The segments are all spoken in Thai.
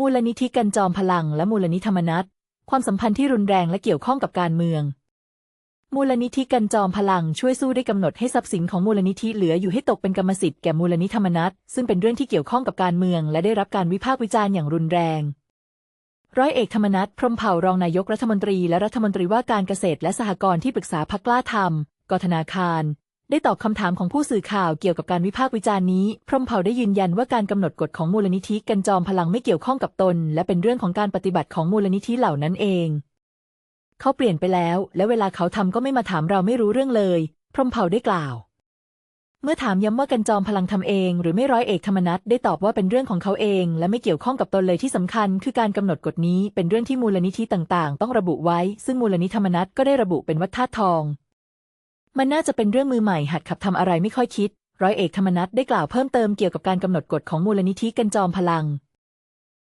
มูลนิธิกันจอมพลังและมูลนิธิธรรมนัตความสัมพันธ์ที่รุนแรงและเกี่ยวข้องกับการเมือง มูลนิธิกันจอมพลังช่วยสู้ได้กำหนดให้ทรัพย์สินของมูลนิธิเหลืออยู่ให้ตกเป็นกรรมสิทธิ์แก่มูลนิธิธรรมนัตซึ่งเป็นเรื่องที่เกี่ยวข้องกับการเมือง และได้รับการวิพากษ์วิจารณ์อย่างรุนแรง ร้อยเอกธรรมนัฐพรมเผ่ารองนายกรัฐมนตรี และรัฐมนตรีว่าการเกษตรและสหกรณ์ที่ปรึกษาพักกล้าธรรมกธนาคาร ได้ตอบคำถามของผู้สื่อข่าวเกี่ยวกับการวิพากษ์วิจารณ์นี้ พรหมเผ่าได้ยืนยันว่าการกำหนดกฎของมูลนิธิกันจอมพลังไม่เกี่ยวข้องกับตน และเป็นเรื่องของการปฏิบัติของมูลนิธิเหล่านั้นเอง เขาเปลี่ยนไปแล้ว และเวลาเขาทำก็ไม่มาถามเราไม่รู้เรื่องเลย พรหมเผ่าได้กล่าว เมื่อถามย้ำว่ากันจอมพลังทำเอง หรือไม่ร้อยเอกธรรมนัฐได้ตอบว่าเป็นเรื่องของเขาเอง และไม่เกี่ยวข้องกับตนเลยที่สำคัญ คือการกำหนดกฎนี้เป็นเรื่องที่มูลนิธิต่าง ๆ ต้องระบุไว้ ซึ่งมูลนิธิธรรมนัฐก็ได้ระบุเป็นวัดธาตุทอง มันน่าจะเป็นเรื่องมือใหม่หัดขับทำอะไรไม่ค่อยคิด ร้อยเอกธรรมนัฐได้กล่าวเพิ่มเติมเกี่ยวกับการกำหนดกฎของมูลนิธิกันจอมพลัง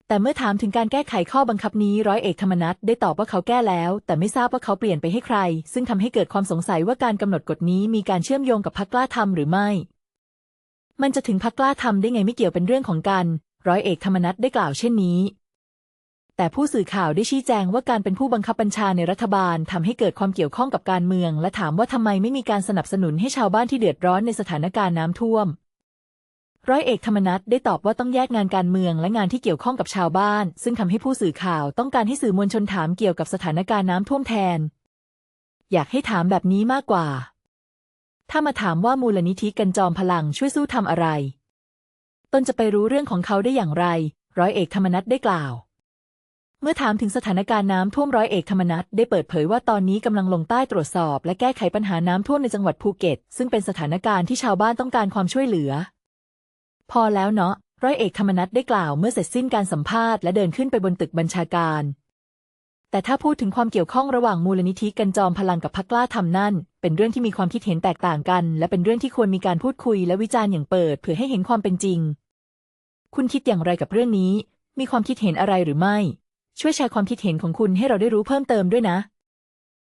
แต่เมื่อถามถึงการแก้ไขข้อบังคับนี้ร้อยเอกธรรมนัฐได้ตอบว่าเขาแก้แล้ว แต่ไม่ทราบว่าเขาเปลี่ยนไปให้ใคร ซึ่งทำให้เกิดความสงสัยว่าการกำหนดกฎนี้มีการเชื่อมโยงกับพรรคกล้าทำหรือไม่ มันจะถึงพรรคกล้าทำได้ไงไม่เกี่ยวเป็นเรื่องของกัน ร้อยเอกธรรมนัฐได้กล่าวเช่นนี้ แต่ผู้สื่อข่าวได้ชี้แจงว่าการเป็นผู้บังคับบัญชาในรัฐบาลทำให้เกิดความเกี่ยวข้องกับการเมือง และถามว่าทำไมไม่มีการสนับสนุนให้ชาวบ้านที่เดือดร้อนในสถานการณ์น้ำท่วม ร้อยเอกธรรมนัฐได้ตอบว่าต้องแยกงานการเมืองและงานที่เกี่ยวข้องกับชาวบ้าน ซึ่งทำให้ผู้สื่อข่าวต้องการให้สื่อมวลชนถามเกี่ยวกับสถานการณ์น้ำท่วมแทน อยากให้ถามแบบนี้มากกว่า ถ้ามาถามว่ามูลนิธิกันจอมพลังช่วยสู้ทำอะไร ตนจะไปรู้เรื่องของเขาได้อย่างไร ร้อยเอกธรรมนัฐได้กล่าว เมื่อถามถึงสถานการณ์น้ำท่วมร้อยเอกธรรมนัฐได้เปิดเผยว่าตอนนี้กำลังลงใต้ตรวจสอบ และแก้ไขปัญหาน้ำท่วมในจังหวัดภูเก็ต ซึ่งเป็นสถานการณ์ที่ชาวบ้านต้องการความช่วยเหลือ พอแล้วเนาะร้อยเอกธรรมนัฐได้กล่าวเมื่อเสร็จสิ้นการสัมภาษณ์และเดินขึ้นไปบนตึกบัญชาการ แต่ถ้าพูดถึงความเกี่ยวข้องระหว่างมูลนิธิกันจอมพลังกับพรรคกล้าทำนั่น เป็นเรื่องที่มีความคิดเห็นแตกต่างกัน และเป็นเรื่องที่ควรมีการพูดคุยและวิจารณ์อย่างเปิดเพื่อให้เห็นความเป็นจริง คุณคิดอย่างไรกับเรื่องนี้ มีความคิดเห็นอะไรหรือไม่ ช่วยแชร์ความคิดเห็นของคุณให้เราได้รู้เพิ่มเติมด้วยนะ